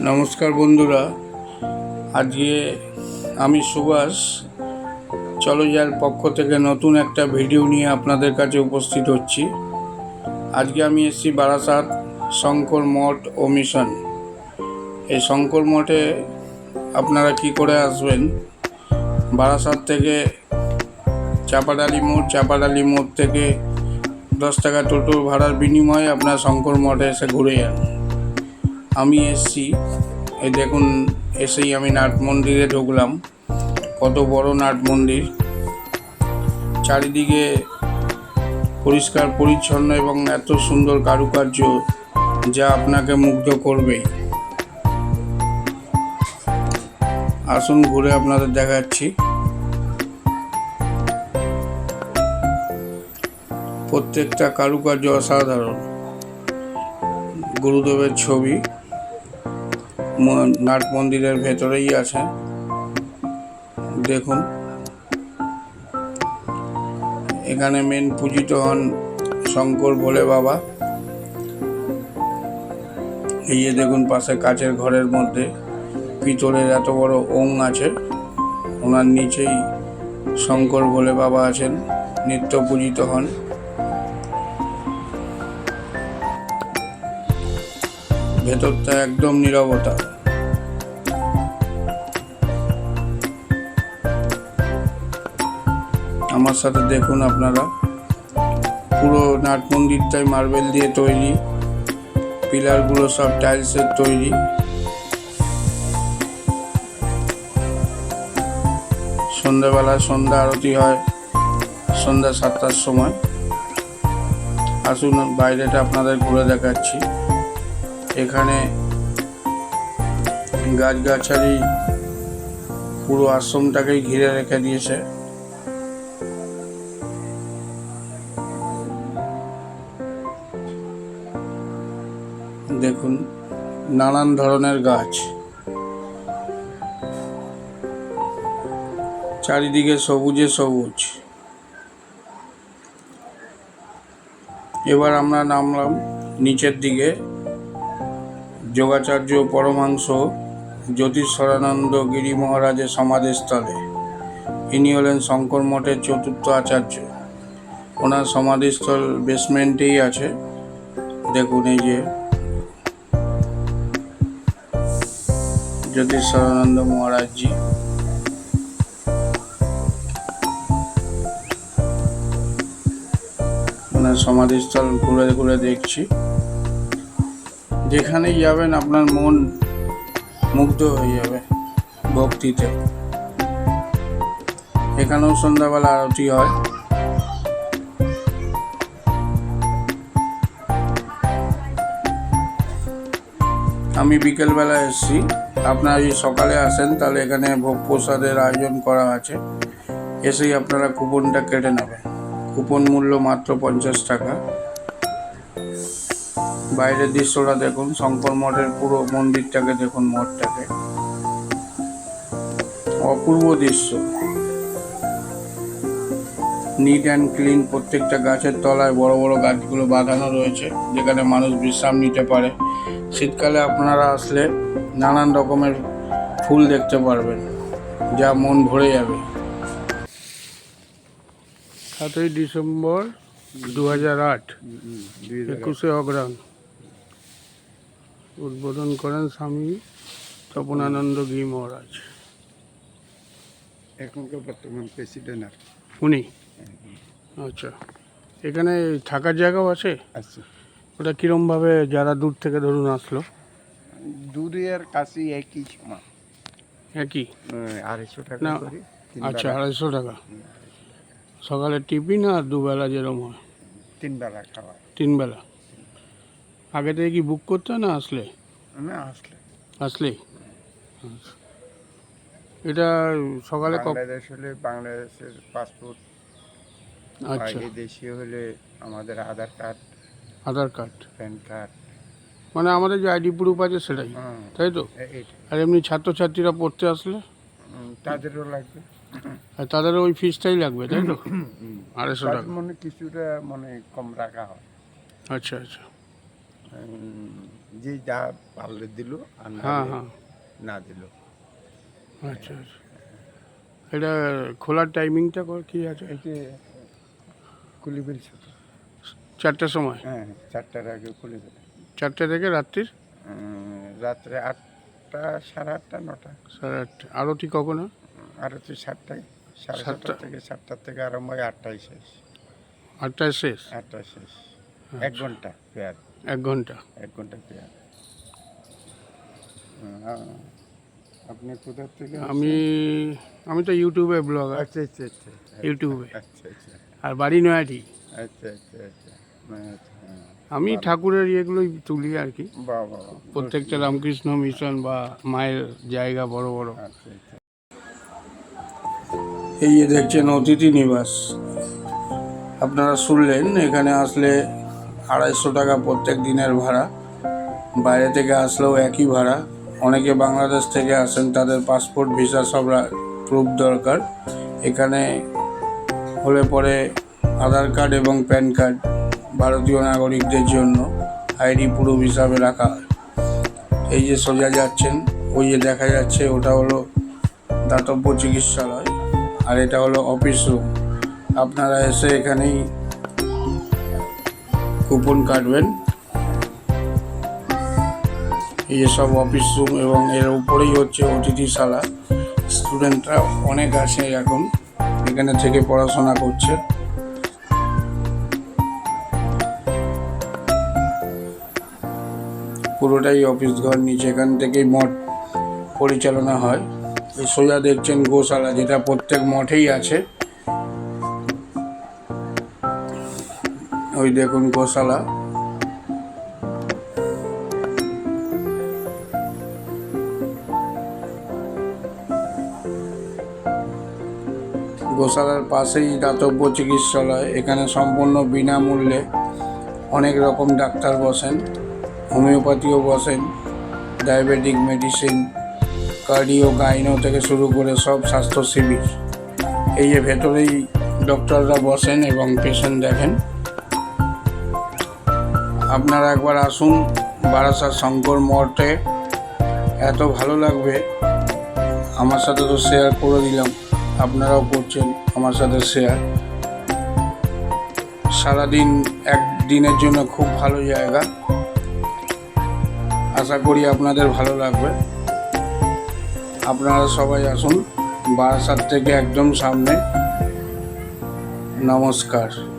নমস্কার বন্ধুরা। আজকে আমি সুভাষ। চলো যার পক্ষ থেকে নতুন একটা ভিডিও নিয়ে আপনাদের কাছে উপস্থিত হচ্ছি। আজকে আমি এসেছি বারাসাত শঙ্কর মঠ ও মিশন। এই শঙ্কর মঠে আপনারা কি করে আসবেন? বারাসাত থেকে চাপাডালি মোড় চাপাডালি মোড় থেকে দশ টাকা টোটো ভাড়ার বিনিময়ে আপনার শঙ্কর মঠে এসে ঘুরে যান। আমি এসছি। এই দেখুন, এসেই আমি নাট মন্দিরে ঢুকলাম। কত বড় নাট মন্দির। চারিদিকে পরিষ্কার, পরিচ্ছন্ন এবং এত সুন্দর কারুকার্য যা আপনাকে মুগ্ধ করবে। আসুন, ঘুরে আপনাদের দেখাচ্ছি। প্রত্যেকটা কারুকার্য অসাধারণ। গুরুদেবের ছবি। নাট মন্দিরের ভেতরেই আছে। দেখুন। এখানে মেন পূজিত হন শঙ্কর ভোলে বাবা। এই যে দেখুন পাশে কাচের ঘরের মধ্যে। পিতলের এত বড় ওং আছে। ওনার নিচেই শঙ্কর ভোলে বাবা আছেন। নিত্য পূজিত হন। ভেতরটা একদম নীরবতা। আমার সাথে দেখুন আপনারা। পুরো নাট মন্দিরটাই মার্বেল দিয়ে তৈরি। পিলারগুলো সব টাইলসের তৈরি। সন্ধ্যাবেলা সন্ধ্যা আরতি হয়, সন্ধ্যা সাতটার সময়। আসুন, বাইরেটা আপনাদের ঘুরে দেখাচ্ছি। এখানে গাছগাছালি পুরো আশ্রমটাকেই ঘিরে রেখে দিয়েছে। দেখুন, নানান ধরনের গাছ। চারিদিকে সবুজে সবুজ। এবার আমরা নামলাম নিচের দিকে। যোগাচার্য পরমাংশ জ্যোতিষরানন্দ গিরি মহারাজের সমাধিস্থলে। ইনি হলেন শঙ্কর মঠের চতুর্থ আচার্য। ওনার সমাধিস্থল বেসমেন্টেই আছে। দেখুন এই যে জ্যোতিষরানন্দ মহারাজজি। সমাধিস্থল ঘুরে ঘুরে দেখছি। যেখানেই যাবেন আপনার মন মুগ্ধ হয়ে যাবে ভক্তিতে। এখানেও সন্ধ্যাবেলা আরতি হয়। আমি বিকেলবেলা এসেছি। আপনারা যদি সকালে আসেন, তাহলে এখানে ভোগ প্রসাদের আয়োজন করা আছে। এসেই আপনারা কুপনটা কেটে নেবেন। কুপন মূল্য মাত্র পঞ্চাশ টাকা। বাইরের দৃশ্যটা দেখুন। শঙ্কর মঠের পুরো মন্দিরটাকে দেখুন, মঠটাকে। অপূর্ব দৃশ্য। নিট অ্যান্ড ক্লিন প্রত্যেকটা গাছের তলায় বড় বড় গাছগুলো বাঁধানো রয়েছে যেখানে মানুষ বিশ্রাম নিতে পারে। শীতকালে আপনারা আসলে নানান রকমের ফুল দেখতে পারবেন যা মন ভরে যাবে। সাতই ডিসেম্বর দু হাজার আট একুশে অগ্রহণ উদ্বোধন করেন স্বামী তপনানন্দ গি মহারাজ। এখনকার বর্তমান প্রেসিডেন্ট আর। উনি। আচ্ছা। এখানে থাকার জায়গাও আছে? আছে। ওটা কীরমভাবে যারা দূর থেকে ধরুন আসলো? দূরে আর কাছে একই সমান একই? আড়াইশো টাকা না, করে আচ্ছা আড়াইশো টাকা। সকালে টিফিন আর দুবেলা যেরকম হয়? তিনবেলা খাওয়া। তিন বেলা আগে থেকে কি বুক করতে হয় না আসলে? না আসলে। আসলেই আচ্ছা। এটা সকালে ক বাংলাদেশ হলে বাংলাদেশের পাসপোর্ট আচ্ছা। দেশীয় হলে আমাদের Aadhaar card Aadhaar card. PAN card. মানে আমাদের যে আইডি প্রুফ আছে সেটাই তাই তো? আর এমনি ছাত্রছাত্রীরা পড়তে আসলে? তাদেরও লাগবে। আর তাদের ওই ফিসটাই লাগবে তাই তো? আড়াইশো টাকা। মনে কিছুটা মানে কম রাখা হয়। আচ্ছা আচ্ছা। যে যা পারলে দিল আর হ্যাঁ হ্যাঁ। না দিল। আচ্ছা আচ্ছা। এটা খোলার টাইমিংটা কো- আছে? খুলে ফেলছে। চারটার সময়? হ্যাঁ চারটার আগে খুলে ফেলে চারটে থেকে রাত্রির? রাত্রে আটটা সাড়ে আটটা নটা। সাড়ে আটটা। আরতি কখন আরতি সাতটায় সাড়ে সাতটা। থেকে সাতটার থেকে আরম্ভ হয় আটটায় শেষ। আটটায় শেষ? আটটায় শেষ। এক ঘণ্টা পেয়ার এক ঘণ্টা? এক ঘণ্টা পেয়ার হ্যাঁ, আপনি কোথা থেকে আমি আমি তো ইউটিউবে ব্লগ আচ্ছা আচ্ছা আচ্ছা। ইউটিউবে। আচ্ছা আচ্ছা। আর বাড়ি নয়াটি। আচ্ছা আচ্ছা আচ্ছা। আমি ঠাকুরের ইয়েগুলোই তুলি আর কি। প্রত্যেকটা রামকৃষ্ণ মিশন বা মায়ের জায়গা বড় বড়। আচ্ছা আচ্ছা। এই যে দেখছেন অতিথি নিবাস। আপনারা শুনলেন এখানে আসলে আড়াইশো টাকা প্রত্যেক দিনের ভাড়া। বাইরে থেকে আসলেও একই ভাড়া। অনেকে বাংলাদেশ থেকে আসেন তাদের পাসপোর্ট ভিসা সব প্রুফ দরকার। এখানে হলে পরে আধার কার্ড এবং প্যান কার্ড ভারতীয় নাগরিকদের জন্য আইডি প্রুফ হিসাবে রাখা হয়। এই যে সোজা যাচ্ছেন, ওই যে দেখা যাচ্ছে ওটা হলো দাতব্য চিকিৎসালয় আর এটা হলো অফিস রুম। আপনারা এসে এখানেই কুপন কাটবেন। এই যে সব অফিস রুম এবং এর উপরেই হচ্ছে অতিথিশালা স্টুডেন্টরা অনেক আসে এখন। এখানে থেকে পড়াশোনা করছে। পুরোটাই অফিস ঘর নিচে, এখান থেকেই মঠ পরিচালনা হয়। এই সোজা দেখছেন গোশালা, যেটা প্রত্যেক মঠেই আছে। ওই দেখুন গোশালা। গোশালার পাশেই দাতব্য চিকিৎসালয়। এখানে সম্পূর্ণ বিনামূল্যে অনেক রকম ডাক্তার বসেন, হোমিওপ্যাথিও বসেন, ডায়াবেটিক মেডিসিন, কার্ডিও, গাইনো থেকে শুরু করে সব স্বাস্থ্য শিবির। এই যে ভেতরেই ডক্টররা বসেন এবং পেশেন্ট দেখেন। আপনারা একবার আসুন বারাসাত শঙ্কর মঠে। এত ভালো লাগবে। আমার সাথে তো শেয়ার করে দিলাম। আপনারাও করছেন। আমার সাথে শেয়ার সারাদিন এক দিনের জন্য খুব ভালো জায়গা। আশা করি আপনাদের ভালো লাগবে। আপনারা সবাই আসুন, বারাসাত থেকে একদম সামনে। নমস্কার।